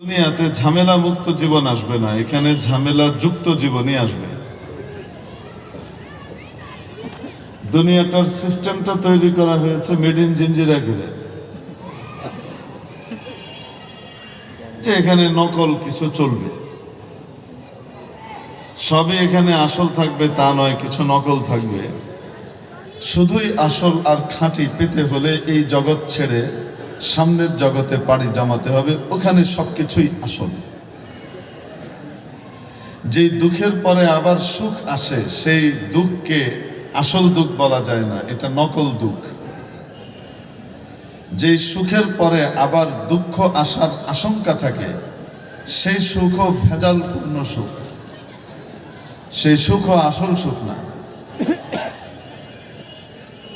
দুনিয়াতে ঝামেলা মুক্ত জীবন আসবে না, এখানে ঝামেলা যুক্ত জীবনই আসবে। দুনিয়াটার সিস্টেমটা তৈরি করা হয়েছে মেড ইন জিঞ্জিরা করে যে এখানে নকল কিছু চলবে। সবই এখানে আসল থাকবে, তা নয়, কিছু নকল থাকবে। শুধুই আসল আর খাঁটি পেতে হলে এই জগৎ ছেড়ে সামনের জগতে পাড়ি জমাতে হবে, ওখানে সবকিছুই আসল। যেই দুঃখের পরে আবার সুখ আসে, সেই দুঃখকে আসল দুঃখ বলা যায় না, এটা নকল দুঃখ। যেই সুখের পরে আবার দুঃখ আসার আশঙ্কা থাকে, সেই সুখও ভেজালপূর্ণ সুখ। সেই সুখও আসল সুখ না।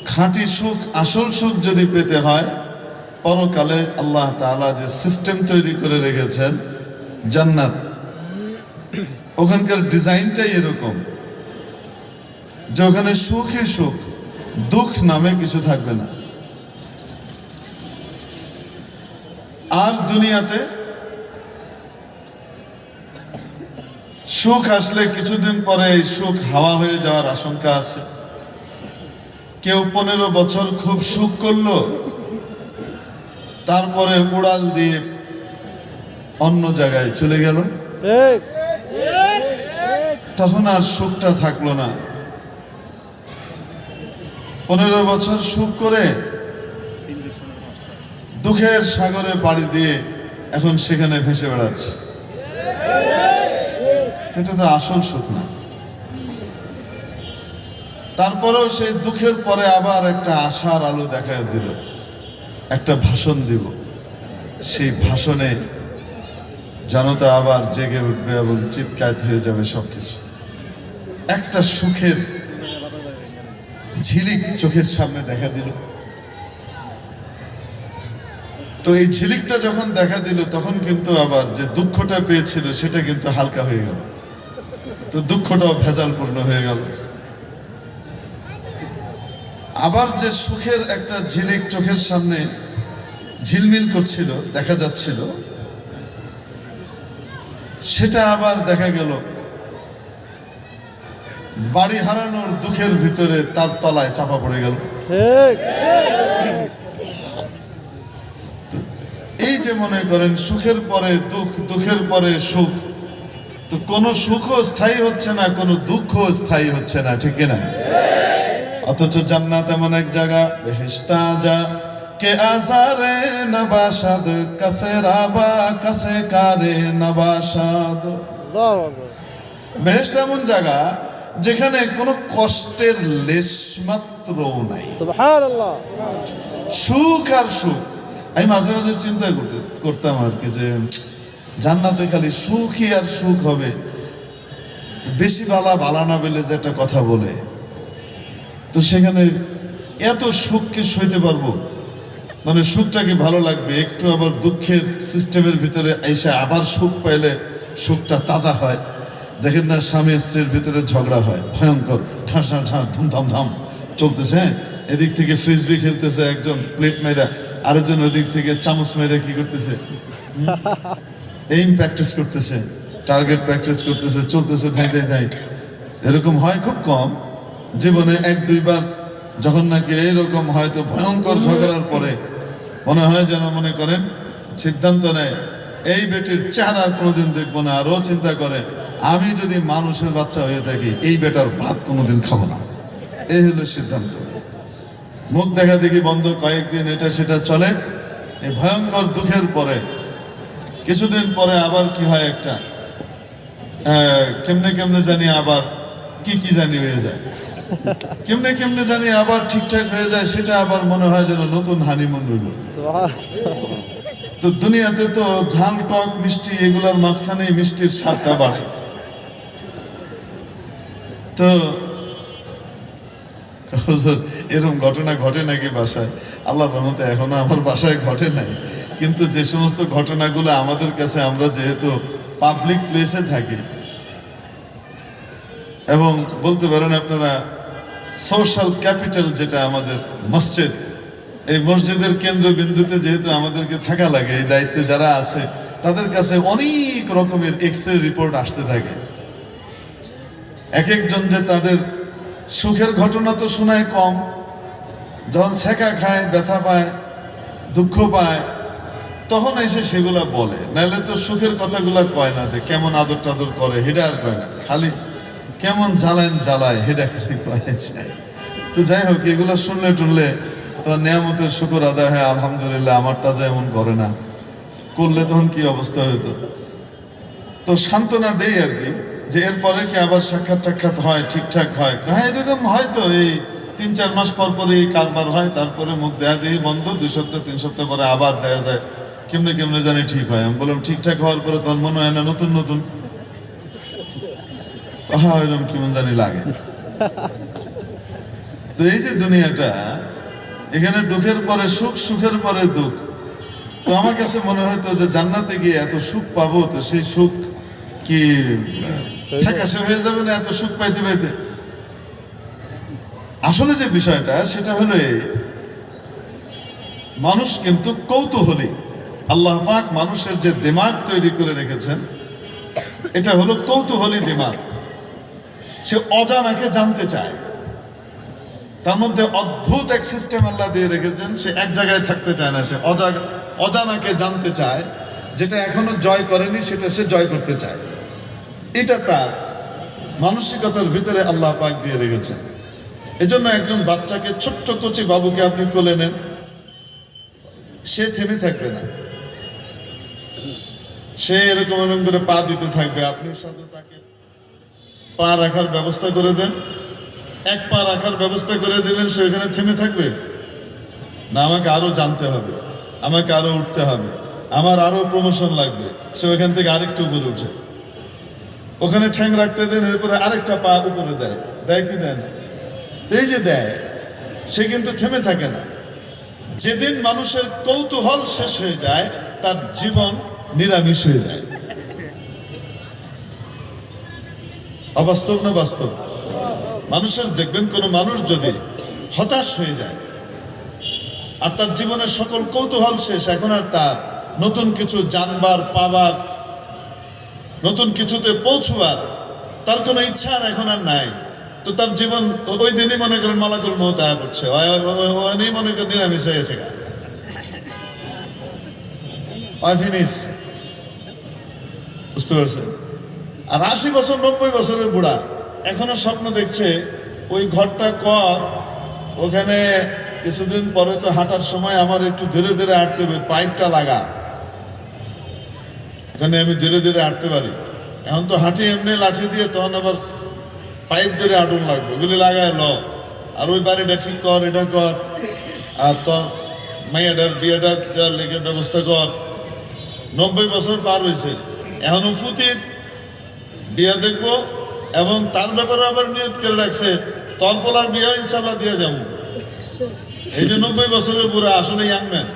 খাঁটি সুখ আসল সুখ যদি পেতে হয় পরকালে আল্লাহ তাআলা যে সিস্টেম তৈরি করে রেখেছেন, জান্নাত, ওখানকার ডিজাইনটাই এরকম, যে ওখানে সুখই সুখ, দুঃখ নামে কিছু থাকবে না। আর দুনিয়াতে সুখ আসলে কিছুদিন পরে এই সুখ হাওয়া হয়ে যাওয়ার আশঙ্কা আছে। কেউ পনেরো বছর খুব সুখ করল তারপরে উড়াল দিয়ে অন্য জায়গায় চলে গেল। তখন আর সুখটা থাকল না। পনেরো বছর সুখ করে দুঃখের সাগরে পাড়ি দিয়ে এখন সেখানে ভেসে বেড়াচ্ছে। এটা তো আসল সুখ না। তারপরেও সেই দুঃখের পরে আবার একটা আশার আলো দেখা দিল। একটা ভাষণ দিব। সেই ভাষণে জনতা আবার জেগে উঠবে এবং চিৎকার হয়ে যাবে সবকিছু। একটা সুখের ঝিলিক চোখের সামনে দেখা দিল। তো এই ঝিলিকটা যখন দেখা দিল, তখন কিন্তু আবার যে দুঃখটা পেয়েছিল, সেটা কিন্তু হালকা হয়ে গেল। তো দুঃখটাও ভেজালপূর্ণ হয়ে গেল। আবার যে সুখের একটা ঝিলিক চোখের সামনে ঝিলমিল করছিল দেখা যাচ্ছিল। সেটা আবার দেখা গেল। বাড়ি হারানোর দুঃখের ভিতরে তার তলায় চাপা পড়ে গেল। এই যে মনে করেন সুখের পরে দুঃখ দুঃখের পরে সুখ। তো কোনো সুখও স্থায়ী হচ্ছে না কোনো দুঃখও স্থায়ী হচ্ছে না ঠিক না অথচ জান্নাত এমন এক জায়গা বেহেশতা যা কে আজারে নবাসাদ কাসে রাবা কাসে কারে নবাসাদ। বেহেশত এমন জায়গা যেখানে কোনো কষ্টের লেশ মাত্রও নাই। সুখ আর সুখ। আমি মাঝে মাঝে চিন্তা করতে করতাম আর কি যে জান্নাতে খালি সুখই আর সুখ হবে। বেশি বালা বালা না বেলে যে একটা কথা বলে। তো সেখানে এত সুখকে সইতে পারব? মানে সুখটাকে ভালো লাগবে, একটু আবার দুঃখের সিস্টেমের ভিতরে এসে আবার সুখ পাইলে সুখটা তাজা হয়। দেখেন না, স্বামী স্ত্রীর ভিতরে ঝগড়া হয়, ভয়ঙ্কর, ঠাস ঠাস ঠাস, ধুম, ধাম চলতেছে হ্যাঁ? এদিক থেকে ফ্রিজবি খেলতেছে একজন প্লেট মেয়েরা আরেকজন ওদিক থেকে চামচ মেয়েরা কি করতেছে? এইম প্র্যাকটিস করতেছে টার্গেট প্র্যাকটিস করতেছে, চলতেছে ধাই ধাই এরকম হয় খুব কম। জীবনে এক, দুইবার যখন নাকি এইরকম হয়তো ভয়ঙ্কর ঝগড়ার পরে মনে হয় যেন মনে করেন, সিদ্ধান্ত নেয়, এই বেটির চেহারা কোনোদিন দেখব না, আরও চিন্তা করে, আমি যদি মানুষের বাচ্চা হয়ে থাকি, এই বেটার ভাত কোনোদিন খাব না। এই হলো সিদ্ধান্ত। মুখ দেখা দেখি বন্ধ, কয়েকদিন এটা সেটা চলে, এই ভয়ঙ্কর দুঃখের পরে, কিছুদিন পরে আবার কি হয় একটা কেমনে কেমনে জানি আবার কি কি জানি হয়ে যায়। কেমনে কেমনে জানি আবার ঠিকঠাক হয়ে যায়, সেটা আবার মনে হয় যেন নতুন হানিমুন রইল। তো দুনিয়াতে তো ঝাল, টক, মিষ্টি, এগুলোর মাঝখানে মিষ্টির স্বাদটা বাড়ে। তো এরকম ঘটনা ঘটে নাকি বাসায়? আল্লাহ রহমতে এখনও আমার বাসায় ঘটে নাই। কিন্তু যে সমস্ত ঘটনাগুলো আমাদের কাছে, আমরা যেহেতু পাবলিক প্লেসে থাকি, এবং বলতে পারেন আপনারা সোশ্যাল ক্যাপিটাল যেটা আমাদের মসজিদ, এই মসজিদের কেন্দ্রবিন্দুতে যেহেতু আমাদেরকে থাকা লাগে, এই দায়িত্বে যারা আছে, তাদের কাছে অনেক রকমের এক্স রিপোর্ট আসতে থাকে। এক একজন যে তাদের সুখের ঘটনা তো শোনায় কম, যখন ছেঁকা খায়, ব্যথা পায়, দুঃখ পায়, তখন এসে সেগুলা বলে। নাহলে তো সুখের কথাগুলা কয় না যে কেমন আদর টাদর করে হেডা আর কয় না, খালি কেমন জ্বালায় জ্বালায় হেডা খালি তো যাই হোক, এগুলো শুনলে টুনলে তো নিয়ামতের শুকর আদায় হয়, আলহামদুলিল্লাহ, আমারটা যেমন করে না। করলে তখন কি অবস্থা হইতো? তো সান্ত্বনা দেই আর কি, যে এরপরে কি আবার সাক্ষাৎ টাক্ষাৎ হয়, ঠিকঠাক হয়? হ্যাঁ এরকম হয়তো এই তিন চার মাস পর পরে এই কারবার হয়, তারপরে মুখ দেয়া দেহি বন্ধ, দুই সপ্তাহ, তিন সপ্তাহ পরে আবার দেয়া যায়। কেমনে কেমনে জানি ঠিক হয়। আমি বললাম, ঠিকঠাক হওয়ার পরে তখন মনে হয় না নতুন নতুন। হ্যাঁ কেমন জানি লাগে? তো এই যে দুনিয়াটা এখানে দুঃখের পরে সুখ সুখের পরে দুঃখ। তো আমার কাছে মনে হয়তো যে জান্নাতে গিয়ে এত সুখ পাবো তো সেই সুখ কি ফ্যাকাশে হয়ে যাবে না এত সুখ পাইতে পাইতে? আসলে যে বিষয়টা সেটা হলো মানুষ কিন্তু কৌতূহলী। আল্লাহ পাক মানুষের যে দিমাগ তৈরি করে রেখেছেন এটা হলো কৌতূহলী দিমাগ। সে অজানাকে জানতে চায়। তার মধ্যে অদ্ভুত এক সিস্টেম আল্লাহ দিয়ে রেখেছেন, সে এক জায়গায় থাকতে চায় না, সে অজা- অজানাকে জানতে চায়, যেটা এখনও জয় করেনি, সেটা সে জয় করতে চায়। এটা তার মানসিকতার ভিতরে আল্লাহ পাক দিয়ে রেখেছেন। এজন্য একজন বাচ্চাকে, ছোট্ট কচি বাবুকে আপনি কোলে নেন, সে থেমে থাকবে না। সে এরকম এরকম করে পা দিতে থাকবে, আপনি পা রাখার ব্যবস্থা করে দেন। এক পা রাখার ব্যবস্থা করে দিলেন, সে ওখানে থেমে থাকবে? না, আমাকে আরও জানতে হবে। আমাকে আরও উঠতে হবে। আমার আরও প্রমোশন লাগবে। সে ওখান থেকে আরেকটু উপরে উঠে। ওখানে ঠ্যাং রাখতে দেন, এরপরে আরেকটা পা উপরে দেয়। দেয় কি দেয় না? এই যে দেয়, সে কিন্তু থেমে থাকে না। যেদিন মানুষের কৌতূহল শেষ হয়ে যায়, তার জীবন নিরামিষ হয়ে যায়। অবাস্তব না বাস্তব? মানুষের দেখবেন কোনো মানুষ যদি হতাশ হয়ে যায়, আর তার জীবনের সকল কৌতূহল শেষ, এখন আর তার নতুন কিছু জানবার, পাবার, নতুন কিছুতে পৌঁছবার তার কোনো ইচ্ছা আর এখন আর নাই। তো তার জীবন ওই দিনই মনে করেন মালাকুল মহত আয়া পড়ছে ওই মনে করেন নিরামিষ হয়ে গেছে গা। ফিনিস বুঝতে পারছেন? আর আশি বছর, নব্বই বছরের বুড়া। এখনও স্বপ্ন দেখছে, ওই ঘরটা কর, ওখানে কিছুদিন পরে তো হাঁটার সময় আমার একটু ধীরে ধীরে হাঁটতে হবে, পাইপটা লাগা। ওখানে আমি ধীরে ধীরে হাঁটতে পারি। এখন তো হাঁটি এমনি লাঠি দিয়ে, তখন আবার পাইপ ধরে হাঁটুন লাগবে, ওগুলি লাগায় ল। আর ওই বাড়িটা ঠিক কর, এটা কর, আর তোর মেয়েটার বিয়েটা লেগে ব্যবস্থা কর। নব্বই বছর পার হয়েছে এখনও ফুতির বিয়ে দেখব এবং তার ব্যাপারে আবার নিয়ত করে রাখছে। তোর পোলার বিয়ে ইনশাল্লাহ দিয়ে যাব। এই যে নব্বই বছরের বুড়া, আসলে ইয়াংম্যান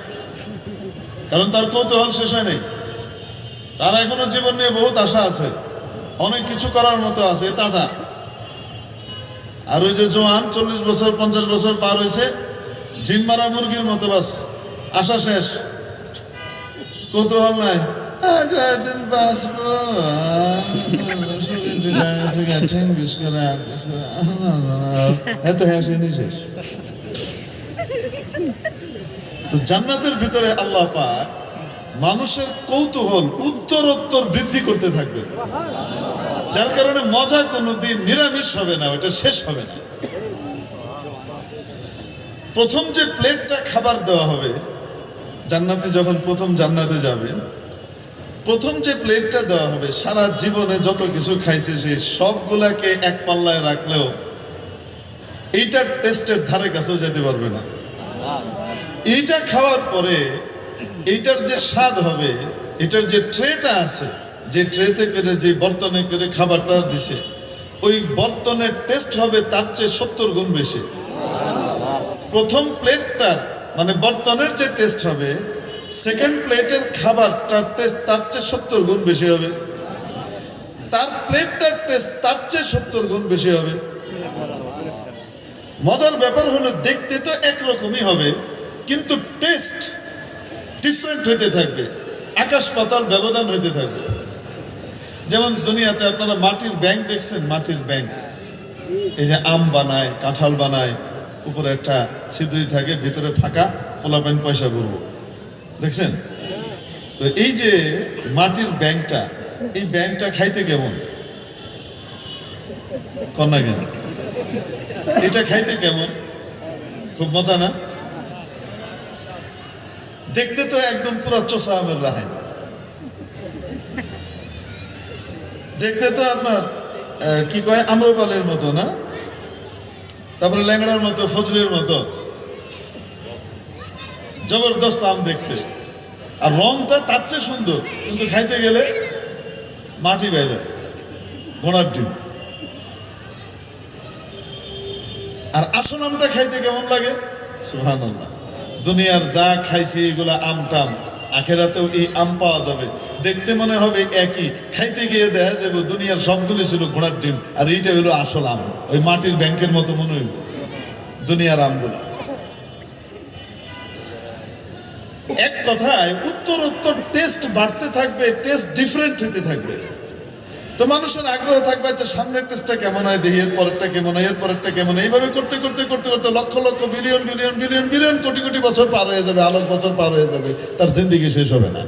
কারণ তার কৌতূহল শেষ হয় নেই। তার এখনও জীবন নিয়ে বহুত আশা আছে। অনেক কিছু করার মতো আছে তাজা। আর ওই যে জোয়ান, চল্লিশ বছর, পঞ্চাশ বছর পার হয়েছে। জিম মারা মুরগির মতো বাস। আশা শেষ। কৌতূহল নাই। আর কয়েকদিন বাঁচবো। এত হ্যাঁ শেষ তো জান্নাতের ভিতরে আল্লাহ পাক মানুষের কৌতূহল উত্তরোত্তর বৃদ্ধি করতে থাকবে যার কারণে মজা কোনোদিন নিরামিষ হবে না ওটা শেষ হবে না। প্রথম যে প্লেটটা খাবার দেওয়া হবে, জান্নাতে যখন প্রথম জান্নাতে যাবে প্রথম যে প্লেটটা দেওয়া হবে, সারা জীবনে যত কিছু খাইছে সে সবগুলাকে এক পাল্লায় রাখলেও এইটার টেস্টের ধারে কাছেও যেতে পারবে না। এইটা খাওয়ার পরে এইটার যে স্বাদ হবে, এটার যে ট্রেটা আছে, যে ট্রেতে করে, যে বর্তনে করে খাবারটা দিছে, ওই বর্তনের টেস্ট হবে তার চেয়ে সত্তর গুণ বেশি। প্রথম প্লেটটার মানে বর্তনের যে টেস্ট হবে সেকেন্ড প্লেটের খাবারটার টেস্ট তার চেয়ে সত্তর গুণ বেশি হবে। তার প্লেটটার টেস্ট তার চেয়ে সত্তর গুণ বেশি হবে। মজার ব্যাপার হলো, দেখতে তো একরকমই হবে, কিন্তু টেস্ট ডিফারেন্ট হতে থাকবে। আকাশ পাতাল ব্যবধান হইতে থাকবে। যেমন দুনিয়াতে আপনারা মাটির ব্যাংক দেখছেন, মাটির ব্যাংক এই যে আম বানায়, কাঁঠাল বানায়, উপরে একটা ছিদ্রি থাকে, ভিতরে ফাঁকা, পোলাপেন পয়সা করব দেখছেন? তো এই যে মাটির ব্যাংকটা, এই ব্যাংকটা খাইতে কেমন? কন্যা কেন? এটা খাইতে কেমন? খুব মজা না? দেখতে তো একদম পুরো চোষা আমের রাহাই দেখতে তো আপনার কি কয়? আম্রপালের মতো না? তারপরে ল্যাংড়ার মতো, ফজলের মতো। জবরদস্ত আম দেখতে। আর রংটা তার চেয়ে সুন্দর, কিন্তু খাইতে গেলে মাটি বাইরে ঘোড়ার ডিম। আর আসল আমটা খাইতে কেমন লাগে? সুহান দুনিয়ার যা খাইছি এগুলা আম টাম আখেরাতেও এই আম পাওয়া যাবে। দেখতে মনে হবে একই, খাইতে গিয়ে দেখা যাবে দুনিয়ার সবগুলি ছিল ঘোড়ার ডিম, আর এইটা হলো আসল আম। ওই মাটির ব্যাংকের মতো মনে হইব, দুনিয়ার আমগুলা। এক কথায় উত্তর উত্তর টেস্ট বাড়তে থাকবে টেস্ট ডিফারেন্ট হতে থাকবে। তো মানুষের আগ্রহ থাকবে আচ্ছা সামনের টেস্টটা কেমন হয়, দেখি এর পরেরটা কেমন হয়, এর পরেরটা কেমন হয়। এইভাবে করতে করতে করতে করতে lakh lakh billion billion billion billion crore crore বছর পার হয়ে যাবে, আলোক বছর পার হয়ে যাবে, তার জিন্দিগি শেষ হবে না।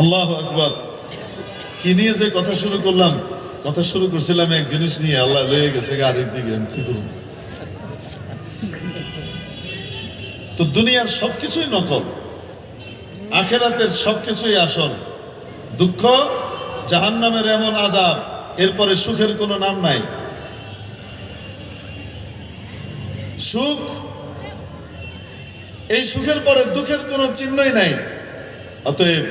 আল্লাহ আকবর। কি নিয়ে যে কথা শুরু করলাম? কথা শুরু করছিলাম এক জিনিস নিয়ে, আল্লাহ লয়ে গেছে গাড়ির দিকে আমি কি করব তো দুনিয়ার সব কিছুই নকল। আখেরাতের সব কিছুই আসল। দুঃখ, জাহান্নামের এমন আজাব এরপরে সুখের কোনো নাম নাই। সুখ, এই সুখের পরে দুঃখের কোনো চিহ্নই নাই। অতএব,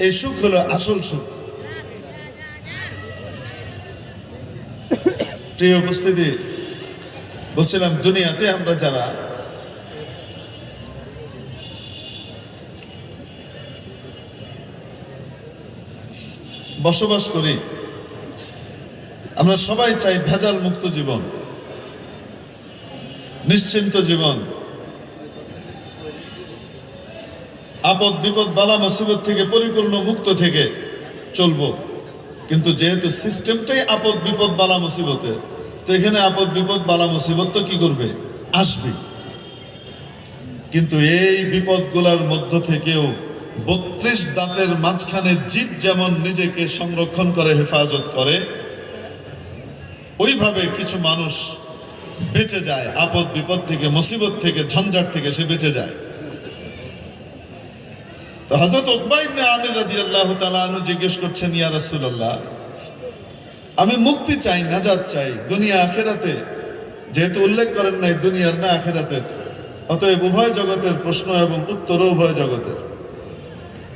এই সুখ হলো আসল সুখ। প্রিয় উপস্থিতি, বলছিলাম দুনিয়াতে আমরা যারা বসবাস করি, আমরা সবাই চাই ভেজাল মুক্ত জীবন, নিশ্চিন্ত জীবন। আপদ, বিপদ, বালা, মুসিবত থেকে, পরিপূর্ণ মুক্ত থেকে চলবো। কিন্তু যেহেতু সিস্টেমটাই আপদ, বিপদ, বালা, মুসিবতের, তো এখানে আপদ, বিপদ, বালা, মুসিবত তো কি করবে? আসবে। কিন্তু এই বিপদগুলোর মধ্য থেকেও বত্রিশ দাঁতের মাঝখানে জীব যেমন নিজেকে সংরক্ষণ করে, হেফাজত করে, ওইভাবে কিছু মানুষ বেঁচে যায়। আপদ বিপদ থেকে, মুসিবত থেকে, ঝঞ্ঝাট থেকে সে বেঁচে যায়। তো হজরত উকবা ইবনে আমির রাদিয়াল্লাহু তাআলা আনহু জিজ্ঞেস করছেন, ইয়া রাসূলুল্লাহ, আমি মুক্তি চাই, নাজাত চাই দুনিয়া আখেরাতে? যেহেতু উল্লেখ করেন নাই, দুনিয়ার না আখেরাতের। অতএব উভয় জগতের প্রশ্ন এবং উত্তরও উভয় জগতের।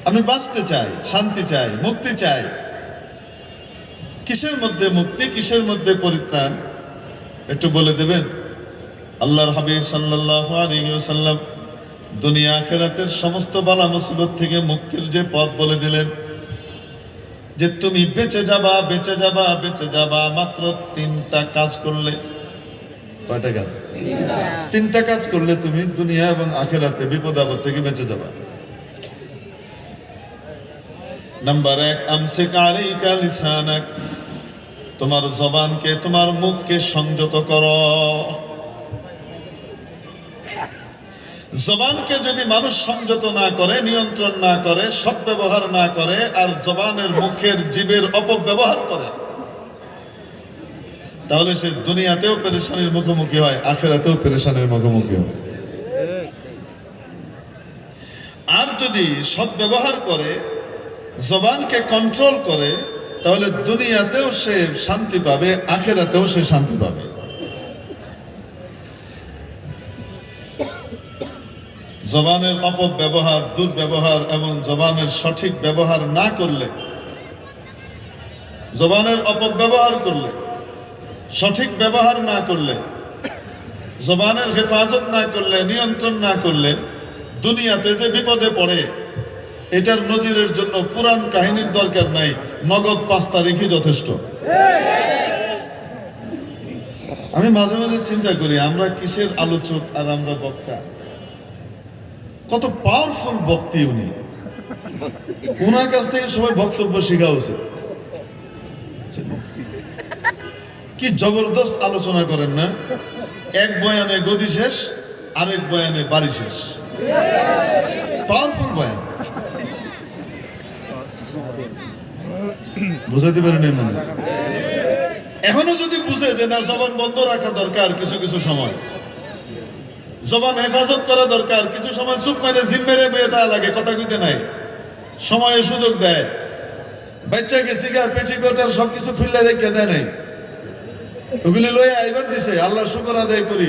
আমি বাঁচতে চাই শান্তি চাই মুক্তি চাই। কিসের মধ্যে মুক্তি কিসের মধ্যে পরিত্রাণ? একটু বলে দেবেন? আল্লাহর হাবিব সাল্লাল্লাহু আলাইহি ওয়াসাল্লাম দুনিয়া আখেরাতের সমস্ত বালা মুসিবত থেকে মুক্তির যে পথ বলে দিলেন যে তুমি বেঁচে যাবা বেঁচে যাবা বেঁচে যাবা মাত্র তিনটা কাজ করলে। কয়টা কাজ? তিনটা। কাজ করলে তুমি দুনিয়া এবং আখেরাতে বিপদ আপদ থেকে বেঁচে যাবা। নাম্বার এক, আমসিক আলাইকা লিসানাক। তোমার জবানকে, তোমার মুখকে সংযত কর। জবানকে যদি মানুষ সংযত না করে, নিয়ন্ত্রণ না করে, সদ্ব্যবহার না করে, আর জবানের মুখের জীবের অপব্যবহার করে, তাহলে সে দুনিয়াতেও পেরেশানির মুখোমুখি হয়, আখেরাতেও পেরেশানির মুখোমুখি হবে। আর যদি সদ্ব্যবহার করে জবানকে কন্ট্রোল করে, তাহলে দুনিয়াতেও সে শান্তি পাবে, আখেরাতেও সে শান্তি পাবে। জবানের অপব্যবহার, দুর্ব্যবহার এবং জবানের সঠিক ব্যবহার না করলে, জবানের অপব্যবহার করলে, সঠিক ব্যবহার না করলে, জবানের হেফাজত না করলে, নিয়ন্ত্রণ না করলে, দুনিয়াতে যে বিপদে পড়ে এটার নজিরের জন্য পুরাণ কাহিনীর দরকার নাই। নগদ পাঁচ তারিখই যথেষ্ট। আমি মাঝে মাঝে চিন্তা করি, আমরা কিসের আলোচক আর আমরা বক্তা? কত পাওয়ারফুল বক্তি উনি। ওনার কাছ থেকে সবাই বক্তব্য শেখা উচিত। কি জবরদস্ত আলোচনা করেন না? এক বয়ানে গদি শেষ, আরেক বয়ানে বাড়ি শেষ। পাওয়ারফুল বয়ান। বুঝাতে পারেন এই মনে এখনও যদি বুঝে যে না, জবান বন্ধ রাখা দরকার কিছু কিছু সময়। জবান হেফাজত করা দরকার, কিছু সময় চুপ মেরে জিম মেরে বেয়ে দেওয়া লাগে, কথা কইতে নাই। সময়ে সুযোগ দেয়। বাচ্চাকে গা পেটি কোটার সবকিছু খুললে রেখে দেয় নাই। ওগুলি লয়ে আইবার দিছে, আল্লাহর শুকর আদায় করি।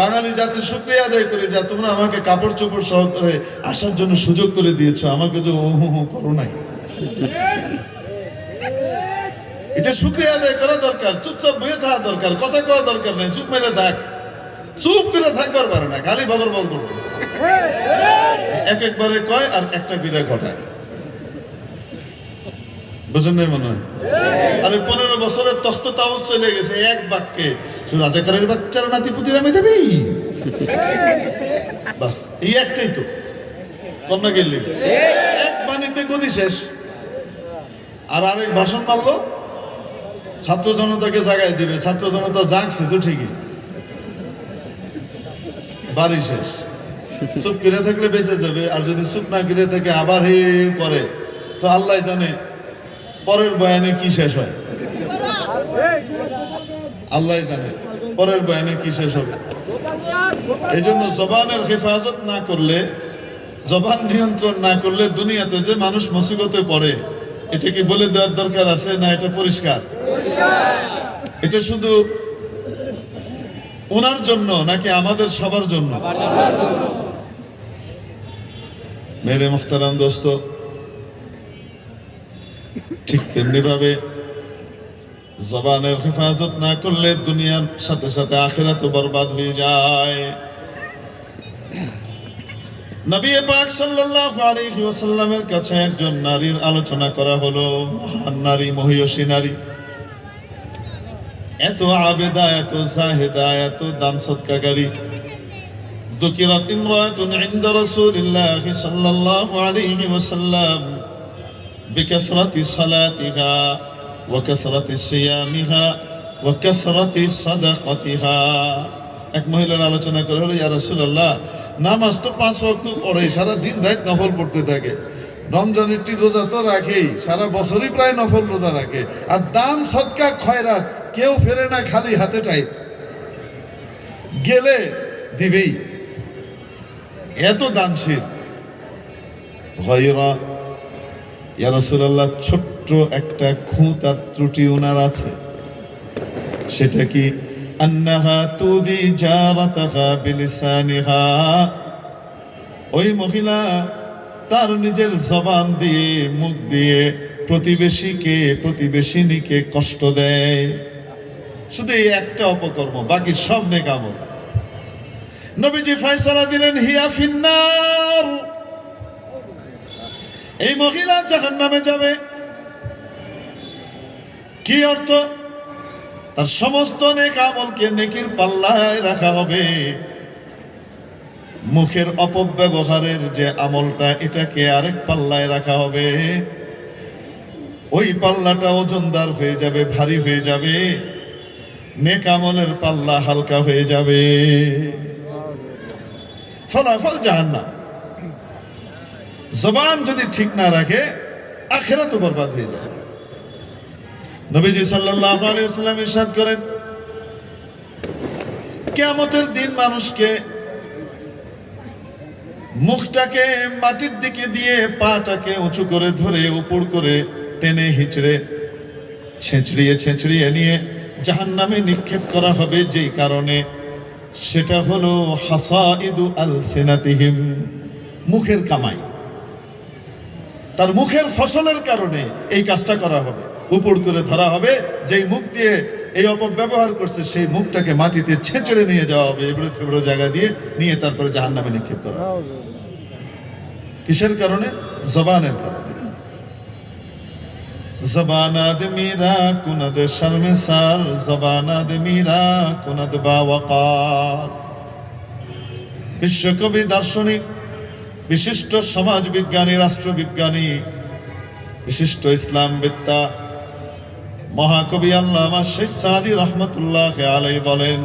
বাঙালি জাতির শুক্রিয়া আদায় করি যা তোমরা আমাকে কাপড় চোপড় সহ করে আসার জন্য সুযোগ করে দিয়েছ। আমাকে যে ও হু হু করো নাই। এটা শুক্রিয়া আদায় করা দরকার, চুপচাপ বয়ে থাকা দরকার, কথা কওয়া দরকার নাই, চুপ মেরে থাক। চুপ করে থাকবার পারে না, খালি বগর বগর করব এক একবারে কয় আর একটা বিরা ঘটায়। বুঝেন নাই মনে হয়? আরে পনেরো বছরের তখ্ত তাও চলে গেছে, এক বাক্যে রাজাকারের বাচ্চার নাতি পুতির আমি দেবি? বাস, এই একটাই তো। কন্যা গেলি এক বাণীতে গদি শেষ। আর আরেক ভাষণ মারলো? ছাত্র জনতাকে জাগায় দিবে, ছাত্র জনতা জাগছে, তো ঠিকই। বাড়ি শেষ। চুপ কিনে থাকলে বেঁচে যাবে, আর যদি চুপ না কিনে থাকে, আবার হে করে। তো আল্লাহ জানে পরের বয়ানে কি শেষ হয়। আল্লাহ জানে পরের বয়ানে কি শেষ হবে। এই জন্য জবানের হেফাজত না করলে, জবান নিয়ন্ত্রণ না করলে দুনিয়াতে যে মানুষ মুসিবতে পড়ে এটা কি বলে দেওয়ার দরকার আছে না এটা পরিষ্কার? এটা শুধু ওনার জন্য নাকি আমাদের সবার জন্য? মেরে মুখতারাম দোস্ত ঠিক তেমনি ভাবে জবানের হেফাজত না করলে দুনিয়ার সাথে সাথে আখেরাতও বরবাদ হয়ে যায়। নবী পাক সাল্লাল্লাহু আলাইহি ওয়াসাল্লামের কাছে একজন নারীর আলোচনা করা হলো মহান নারী মহিয়সী নারী এত আবেদা এত জাহেদা এত দান সৎকারী ذكرت امرأة عند رسول الله صلى الله عليه وسلم بكثرة صلاتها وكثرة صيامها وكثرة صدقتها এক মহিলার আলোচনা করে হলো ইয়া রাসূলুল্লাহ নামাজ তো পাঁচ ওয়াক্ত পড়ে, সারা দিন রাত নফল পড়তে থাকে। রমজানেরটি রোজা তো রাখেই, সারা বছরই প্রায় নফল রোজা রাখে। আর দান সৎকা খয়রাত কেউ ফেরে না, খালি হাতে টাইপ। গেলে দিবেই। এত দানশীল। ছোট্ট একটা খুঁত আর ত্রুটি ওনার আছে। সেটা কি আন্নাহা তুদি জারাতাহা বিলিসানিহা ওই মহিলা তার নিজের জবান দিয়ে, মুখ দিয়ে প্রতিবেশীকে, প্রতিবেশিনীকে কষ্ট দেয়। শুধু এই একটা অপকর্ম, বাকি সব নেকামল নবীজি ফয়সালা দিলেন, হিয়া ফিন্নার। এই মহিলা জাহান নামে যাবে। কি অর্থ? তার সমস্ত নেক আমলকে নেকির পাল্লায় রাখা হবে। মুখের অপব্যবহারের যে আমলটা, এটাকে আরেক পাল্লায় রাখা হবে। ওই পাল্লাটা ওজনদার হয়ে যাবে, ভারী হয়ে যাবে। নেক আমলের পাল্লা হালকা হয়ে যাবে। ফলাফল জাহান্নাম। জবান যদি ঠিক না রাখে আখেরা তো বরবাদ হয়ে যায়। নবীজি সাল্লাল্লাহু আলাইহি ওয়াসাল্লাম ইরশাদ করেন, কিয়ামতের দিন মানুষকে মুখটাকে মাটির দিকে দিয়ে পাটাকে উঁচু করে ধরে, উপর করে টেনে হিচড়ে, ছেঁচড়িয়ে ছেঁচড়িয়ে নিয়ে জাহান্নামে নিক্ষেপ করা হবে। যেই কারণে সেটা হলো হাসাইদু আল সিনাতিহিম মুখের কামাই। তার মুখের ফসলের কারণে এই কাজটা করা হবে। উপর তুলে ধরা হবে। যেই মুখ দিয়ে এই অপব্যবহার করছে, সেই মুখটাকে মাটিতে ছেঁচড়ে নিয়ে যাওয়া হবে। এবড়ো থেবড়ো জায়গা দিয়ে নিয়ে তারপরে জাহান নামে নিক্ষেপ করা হবে। কিসের কারণে? জবানের কারণে। জবান আদমিরা কুনদ শর্মসার জবান আদমিরা কুনদ বাওয়াকার বিশ্বকবি দার্শনিক, বিশিষ্ট সমাজ বিজ্ঞানী রাষ্ট্রবিজ্ঞানী, বিশিষ্ট ইসলাম বিদ্যা মহাকবি আল্লামা শেখ সাদি রহমতুল্লাহ আলাই বলেন,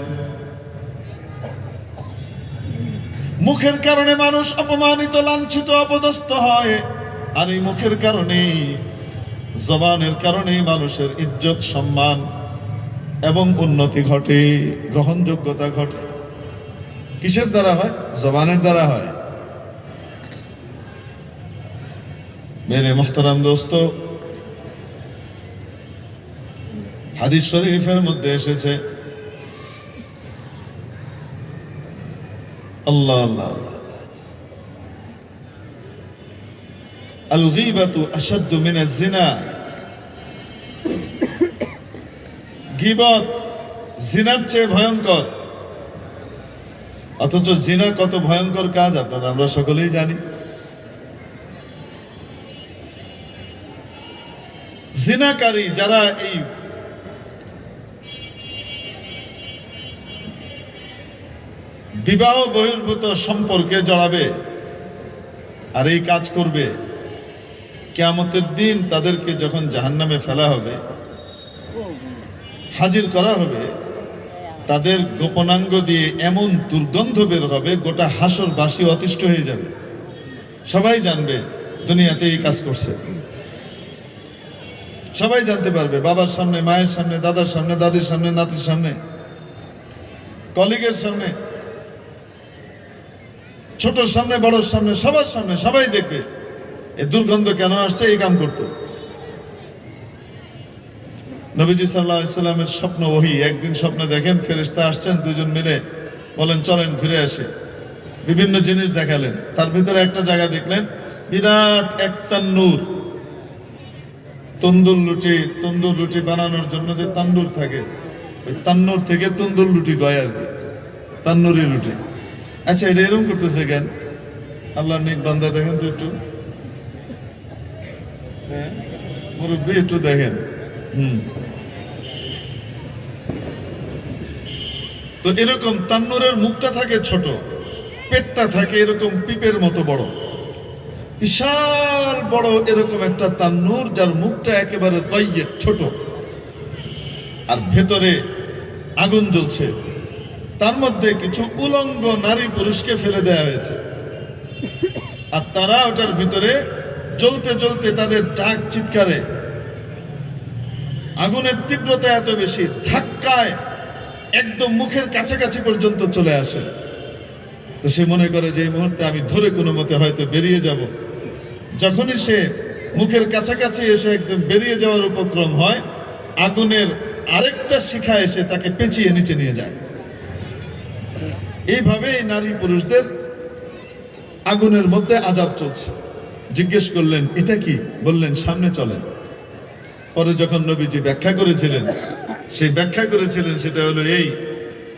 মুখের কারণে মানুষ অপমানিত, লাঞ্ছিত, অপদস্থ হয়। আর এই মুখের কারণেই, জবানের কারণেই মানুষের ইজ্জত, সম্মান এবং উন্নতি ঘটে, গ্রহণযোগ্যতা ঘটে। কিসের দ্বারা হয়? জবানের দ্বারা হয়। মেরে মোহতারাম দোস্ত হাদিস শরীফের মধ্যে এসেছে। আল্লাহ আল্লাহ জিনা। গীবত জিনার চেয়ে ভয়ঙ্কর। অথচ জিনা কত ভয়ঙ্কর কাজ, আপনারা, আমরা সকলেই জানি। জিনাকারী যারা এই বিবাহ বহির্ভূত সম্পর্কে জড়াবে আর এই কাজ করবে, কেয়ামতের দিন তাদেরকে যখন জাহান্নামে ফেলা হবে, হাজির করা হবে, তাদের গোপনাঙ্গ দিয়ে এমন দুর্গন্ধ বের হবে, গোটা হাসরবাসী অতিষ্ঠ হয়ে যাবে। সবাই জানবে, দুনিয়াতে এই কাজ করছে। সবাই জানতে পারবে, বাবার সামনে, মায়ের সামনে, দাদার সামনে, দাদির সামনে, নাতির সামনে, কলিগের সামনে। ছোটর সামনে, বড়র সামনে, সবার সামনে সবাই দেখবে এ দুর্গন্ধ কেন আসছে, এই কাম করতে। নবীজি সাল্লাহ সাল্লামের স্বপ্ন ওহি, একদিন স্বপ্নে দেখেন ফেরেশতা আসছেন, দুজন মিলে বলেন, চলেন ঘুরে আসি। বিভিন্ন জিনিস দেখালেন, তার ভিতরে একটা জায়গা দেখলেন, বিরাট এক তান্নুর তন্দুর রুটি তন্দুর রুটি বানানোর জন্য যে তান্দুর থাকে, ওই তান্নুর থেকে তন্দুর রুটি গয় আর কি তান্নুরি রুটি আচ্ছা এটা এরকম করতেছে কেন? আল্লাহ নিক বান্দা দেখেন তো একটু। হ্যাঁ মুরব্বী একটু দেখেন। হুম। তো এরকম তান্নুরের মুখটা থাকে ছোট, পেটটা থাকে এরকম পিপের মতো বড়। বিশাল বড় এরকম একটা তান্নুর যার মুখটা একেবারে তৈয়ে ছোট। আর ভেতরে আগুন জ্বলছে। তার মধ্যে কিছু উলঙ্গ নারী পুরুষকে ফেলে দেওয়া হয়েছে। আর তারা ওটার ভিতরে জ্বলতে জ্বলতে তাদের ডাক চিৎকারে, আগুনের তীব্রতা এত বেশি, ধাক্কায় একদম মুখের কাছাকাছি পর্যন্ত চলে আসে। তো সে মনে করে যে এই মুহূর্তে আমি ধরে কোনো মতে হয়তো বেরিয়ে যাব। যখনই সে মুখের কাছাকাছি এসে একদম বেরিয়ে যাওয়ার উপক্রম হয়, আগুনের আরেকটা শিখা এসে তাকে পেঁচিয়ে নিচে নিয়ে যায়। এইভাবে এই নারী পুরুষদের আগুনের মধ্যে আজাব চলছে। জিজ্ঞেস করলেন, এটা কি? বললেন, সামনে চলেন। পরে যখন নবীজি ব্যাখ্যা করেছিলেন, সেই ব্যাখ্যা করেছিলেন, সেটা হলো এই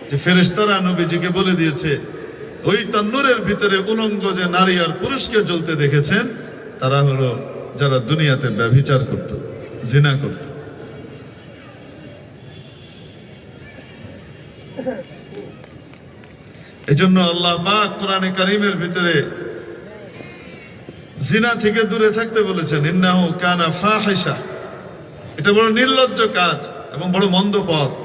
যে ফেরেশতারা নবীজিকে বলে দিয়েছে, ওই তন্নুরের ভিতরে উলঙ্গ যে নারী আর পুরুষকে জ্বলতে দেখেছেন, তারা হলো যারা দুনিয়াতে ব্যভিচার করত, জিনা করত। এজন্য আল্লাহ পাক কোরআনে কারিমের ভিতরে জিনা থেকে দূরে থাকতে বলেছেন, ইন্নাহু কানা ফাহিশা। এটা বড় নির্লজ্জ কাজ এবং বড় মন্দ পথ।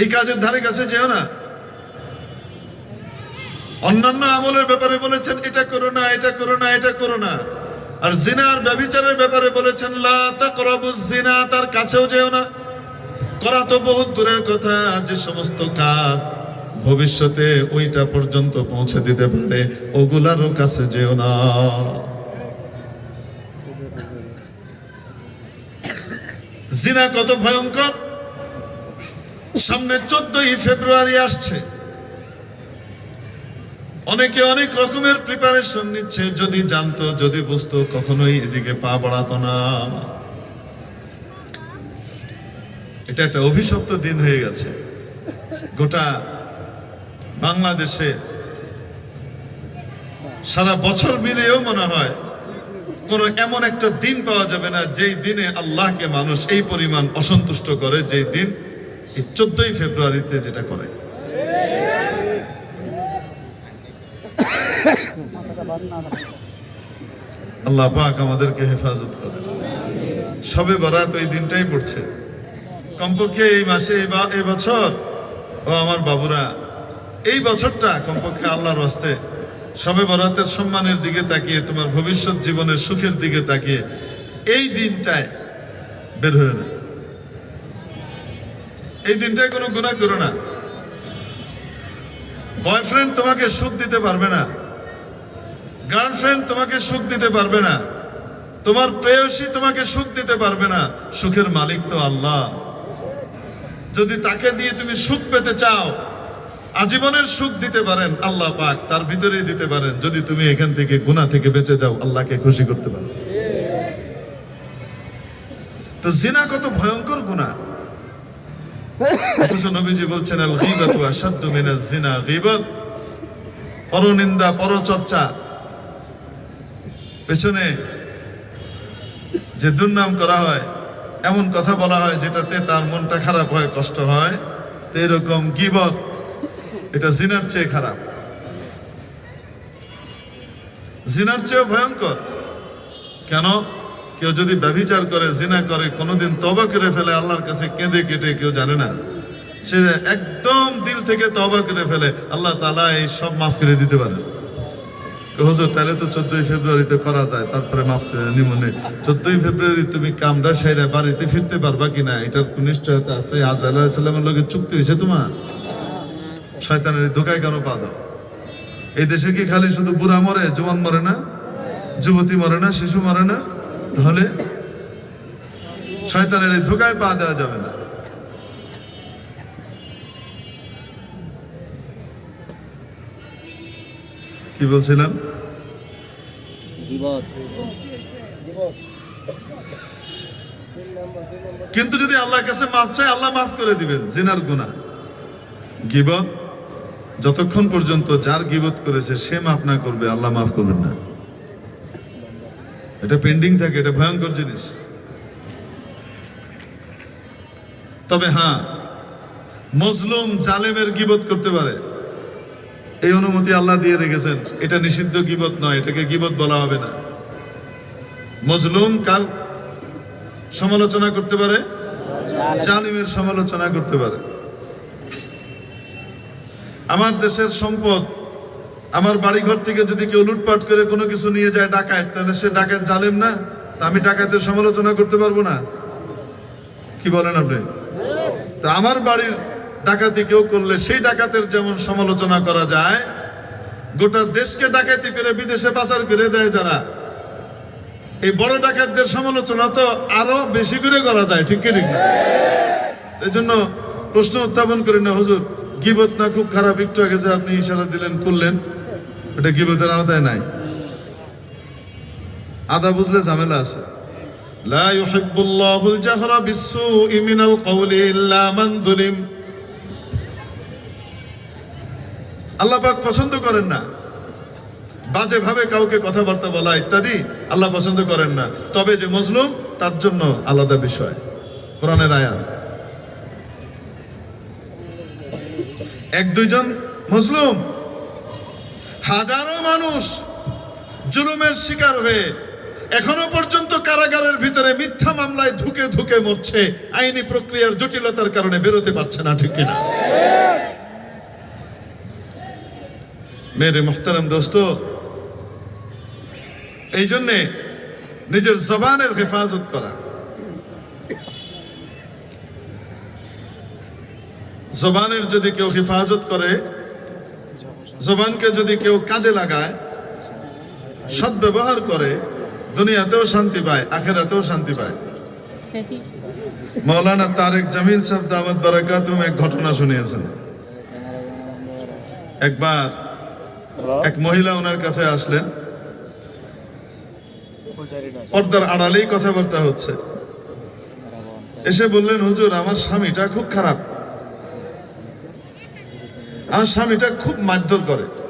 এই কাজের ধারে কাছে যেও না। অন্যান্য আমলের ব্যাপারে বলেছেন, এটা করো না, এটা করো না, এটা করো না। আর জিনার ব্যভিচারের ব্যাপারে বলেছেন, লা তাকরাবুজ জিনা, তার কাছেও যেও না। করা তো বহুত দূরের কথা, যে সমস্ত কাজ ভবিষ্যতে ওইটা পর্যন্ত পৌঁছে দিতে পারে, ওগুলারও কাছে যেও না। জিনা কত ভয়ঙ্কর। সামনে চোদ্দই ফেব্রুয়ারি আসছে। অনেকে অনেক রকমের প্রিপারেশন নিচ্ছে, যদি জানতো, যদি বুঝতো, কখনোই এদিকে পা বাড়াতো না। এটা একটা অভিশপ্ত দিন হয়ে গেছে। গোটা বাংলাদেশে সারা বছর মিলেও মনে হয় কোনো এমন একটা দিন পাওয়া যাবে না, যেই দিনে আল্লাহকে মানুষ এই পরিমাণ অসন্তুষ্ট করে, যেই দিন এই চোদ্দই ফেব্রুয়ারিতে যেটা করে। আল্লাহ পাক আমাদেরকে হেফাজত করে। সবে বরাত ওই দিনটাই পড়ছে। কমপক্ষে এই মাসে এই বা- এই বছর ও আমার বাবুরা, এই বছরটা কমপক্ষে আল্লাহর হস্তে সবে বরাতের সম্মানের দিকে তাকিয়ে, তোমার ভবিষ্যৎ জীবনের সুখের দিকে তাকিয়ে, এই দিনটায় বের হয়ে না এই দিনটায় কোনো গুণা করো না। বয়ফ্রেন্ড তোমাকে সুখ দিতে পারবে না। গার্লফ্রেন্ড তোমাকে সুখ দিতে পারবে না। তোমার প্রেয়সী তোমাকে সুখ দিতে পারবে না। সুখের মালিক তো আল্লাহ। যদি তাকে দিয়ে তুমি সুখ পেতে চাও, আজীবনের সুখ দিতে পারেন আল্লাহ পাক, তার ভিতরেই দিতে পারেন। যদি তুমি এখান থেকে গুনাহ থেকে বেঁচে যাও, আল্লাহকে খুশি করতে পারো। তো জিনা কত ভয়ঙ্কর গুনাহ। অথচ নবীজি বলছেন, আল গীবাতু জিনা, গীবত পরনিন্দা, পরচর্চা। পেছনে যে দুর্নাম করা হয় এমন কথা বলা হয় যেটাতে তার মনটা খারাপ হয়, কষ্ট হয়, তো এরকম গিবত, এটা জিনার চেয়ে খারাপ। জিনার চেয়েও ভয়ঙ্কর। কেন? কেউ যদি ব্যভিচার করে, জিনা করে, কোনোদিন তবা করে ফেলে, আল্লাহর কাছে কেঁদে কেটে কেউ জানে না। সে একদম দিল থেকে তবা করে ফেলে, আল্লাহ তালা এই সব মাফ করে দিতে পারে হুজুর, তাহলে তো চোদ্দই ফেব্রুয়ারিতে করা যায়, তারপরে মাফ নিমনে। চোদ্দই ফেব্রুয়ারি তুমি কামরা সাইরা বাড়িতে ফিরতে পারবা কিনা এটার নিশ্চয়তা আছে আজ আল্লাহ লগে চুক্তি হয়েছে তোমার? শয়তানের ধোকায় কেন পা দাও। এই দেশে কি খালি শুধু বুড়া মরে, জোয়ান মরে না? যুবতী মরে না, শিশু মরে না? তাহলে শয়তানের এই ধোকায় পা দেওয়া যাবে না। কি বলছিলাম? কিন্তু যদি আল্লাহর কাছে মাফ চায় আল্লাহ মাফ করে দিবেন জিনার গুনাহ। গিবত যতক্ষণ পর্যন্ত যার গিবত করেছে সে মাফ না করবে আল্লাহ মাফ করবেন না। এটা পেন্ডিং থাকে এটা ভয়ঙ্কর জিনিস। তবে হ্যাঁ মজলুম জালেমের গিবত করতে পারে। এই অনুমতি আল্লাহ দিয়ে রেখেছেন। এটা নিষিদ্ধ গিবত নয়, এটাকে গিবত বলা হবে না। মজলুম কার সমালোচনা করতে পারে, জালিমের সমালোচনা করতে পারে। আমার দেশের সম্পদ, আমার বাড়িঘর থেকে যদি কেউ লুটপাট করে কোনো কিছু নিয়ে যায় ডাকায়, তাহলে সে ডাকাত জালেম না, তা আমি ডাকাতের সমালোচনা করতে পারব না। কি বলেন আপনি? তা আমার বাড়ির ডাকাতি কেউ করলে সেই ডাকাতের যেমন সমালোচনা করা যায়, গোটা দেশকে ডাকাতি করে, বিদেশে পাচার করে দেয় যারা। এই বড় ডাকাতদের সমালোচনা তো আরও বেশি করে করা যায়, ঠিক ঠিক এই জন্য প্রশ্ন উত্থাপন করি না, হুজুর, গিবত না খুব খারাপ, একটু আগে যে আপনি ইশারা দিলেন, করলেন, এটা গিবতের আওতায় নাই। আদা বুঝলে ঝামেলা আছে। লা ইউহিব্বুল্লাহুল জাহরা বিসসুই মিনাল কওলি ইল্লা মান যুলিম আল্লাপাক পছন্দ করেন না। বাজেভাবে কাউকে কথাবার্তা বলা ইত্যাদি আল্লাহ পছন্দ করেন না। তবে যে মজলুম, তার জন্য আলাদা বিষয়। কোরআনের আয়াত। এক, দুইজন মজলুম, হাজারো মানুষ জুলুমের শিকার হয়ে এখনও পর্যন্ত কারাগারের ভিতরে মিথ্যা মামলায় ধুকে ধুকে মরছে। আইনি প্রক্রিয়ার জটিলতার কারণে বেরোতে পারছে না, ঠিক কিনা? মেরে মোহতারাম দোস্ত, এই জন্যে নিজের জবানের হেফাজত করা। জবানের যদি কেউ হেফাজত করে, জবানকে যদি কেউ কাজে লাগায় সদ্ব্যবহার করে, দুনিয়াতেও শান্তি পায়, আখেরাতেও শান্তি পায়। মৌলানা তারেক জামিল সাহেব দামদ বারাকাতুম এক ঘটনা শুনিয়েছেন। একবার এক মহিলা ওনার কাছে আসলেন। পর্দার আড়ালেই কথাবার্তা হচ্ছে। এসে বললেন হুজুর আমার স্বামীটা খুব খারাপ। আমার স্বামীটা খুব মারধর করে।